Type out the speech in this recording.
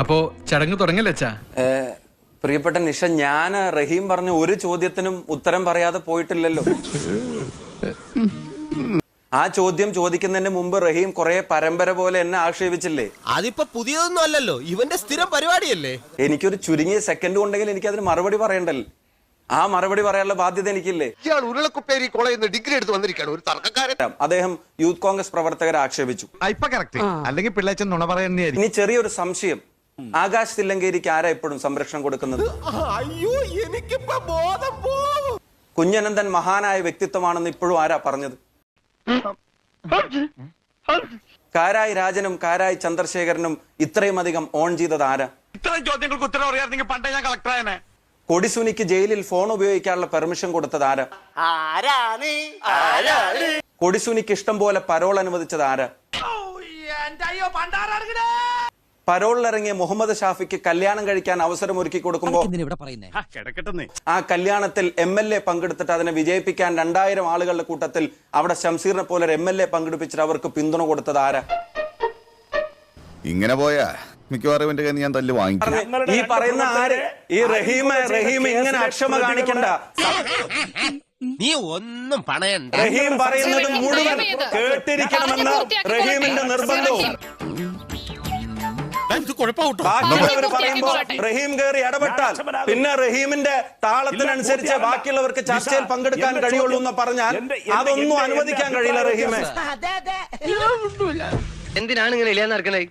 അപ്പോ ചടങ്ങ് തുടങ്ങല്ലേ അച്ഛാ? പ്രിയപ്പെട്ട നിഷ ഞാൻ റഹീം പറഞ്ഞ ഒരു ചോദ്യത്തിനും ഉത്തരം പറയാതെ പോയിട്ടില്ലല്ലോ. ആ ചോദ്യം ചോദിക്കുന്നതിന് മുമ്പ് റഹീം കുറെ പരമ്പര പോലെ എന്നെ ആക്ഷേപിച്ചില്ലേ? അതിപ്പോ പുതിയതൊന്നും അല്ലല്ലോ. ഇവന്റെ സ്ഥിരം പരിപാടിയല്ലേ? എനിക്കൊരു ചുരുങ്ങിയ സെക്കൻഡ് ഉണ്ടെങ്കിൽ എനിക്ക് അതിന് മറുപടി പറയണ്ടല്ലോ ആ മറുപടി പറയാനുള്ള ബാധ്യത എനിക്കില്ലേ? ഇയാൾ ഉരുളക്കുപ്പേരി കോളേജിൽ നിന്ന് ഡിഗ്രി എടുത്ത് വന്നിരിക്കുകയാണ്. ഒരു തർക്കക്കാരൻ. അദ്ദേഹം യൂത്ത് കോൺഗ്രസ് പ്രവർത്തകരെ ആക്ഷേപിച്ചു. അല്ലെങ്കിൽ പിള്ളേച്ചൻ നുണ പറയുന്നതായിരിക്കും. ഇനി ചെറിയൊരു സംശയം. ആകാശ് തില്ലങ്കേരിക്ക് ആരാ എപ്പോഴും സംരക്ഷണം കൊടുക്കുന്നത്? അയ്യോ എനിക്കിപ്പോ ബോധം പോകും കുഞ്ഞനന്ദൻ മഹാനായ വ്യക്തിത്വമാണെന്ന് ഇപ്പോഴും ആരാ പറഞ്ഞത്? കാരായി രാജനും കാരായി ചന്ദ്രശേഖരനും ഇത്രയും അധികം ഓൺ ചെയ്തത് ആരാ? ഇത്തരം ചോദ്യങ്ങൾക്ക് ഉത്തരം അറിയാമെങ്കിൽ പണ്ടേ ഞാൻ കളക്ടറായനെ കൊടിസുനിക്ക് ജയിലിൽ ഫോൺ ഉപയോഗിക്കാനുള്ള പെർമിഷൻ കൊടുത്തത് ആരാ? കൊടിസുനിക്ക് ഇഷ്ടം പോലെ പരോൾ അനുവദിച്ചത് ആരാ? പരോളിലിറങ്ങിയ മുഹമ്മദ് ഷാഫിക്ക് കല്യാണം കഴിക്കാൻ അവസരം ഒരുക്കി കൊടുക്കുമ്പോൾ കിടക്കട്ടെന്നേ. ആ കല്യാണത്തിൽ എം എൽ എ പങ്കെടുത്തിട്ട് അതിനെ വിജയിപ്പിക്കാൻ രണ്ടായിരം ആളുകളുടെ കൂട്ടത്തിൽ അവിടെ ഷംസീറിനെ പോലെ ഒരു എം എൽ എ പങ്കെടുപ്പിച്ചിട്ട് അവർക്ക് പിന്തുണ കൊടുത്തത് ആരാ? ഇങ്ങനെ പോയാ മിക്കവാറും എന്റെ കയ്യിൽ ഞാൻ തല്ല് വാങ്ങിക്കും. ഈ പറയുന്ന ആര്? ഈ റഹീമ റഹീം ഇങ്ങനെ അക്ഷമ കാണിക്കണ്ട. നീ ഒന്നും പണയണ്ട റഹീം പറയുന്നത് മുഴുവൻ കേട്ടിരിക്കണമെന്ന് റഹീമിന്റെ നിർബന്ധവും. ബാക്കിയുള്ളവർ റഹീം കയറി ഇടപെട്ടാൽ പിന്നെ റഹീമിന്റെ താളത്തിനനുസരിച്ച് ബാക്കിയുള്ളവർക്ക് ചർച്ചയിൽ പങ്കെടുക്കാൻ കഴിയുള്ളൂ എന്ന് പറഞ്ഞാൽ അതൊന്നും അനുവദിക്കാൻ കഴിയില്ല റഹീമെ. എന്തിനാണ് ഇങ്ങനെ ഇല്ലാന്ന് നടക്കണേ?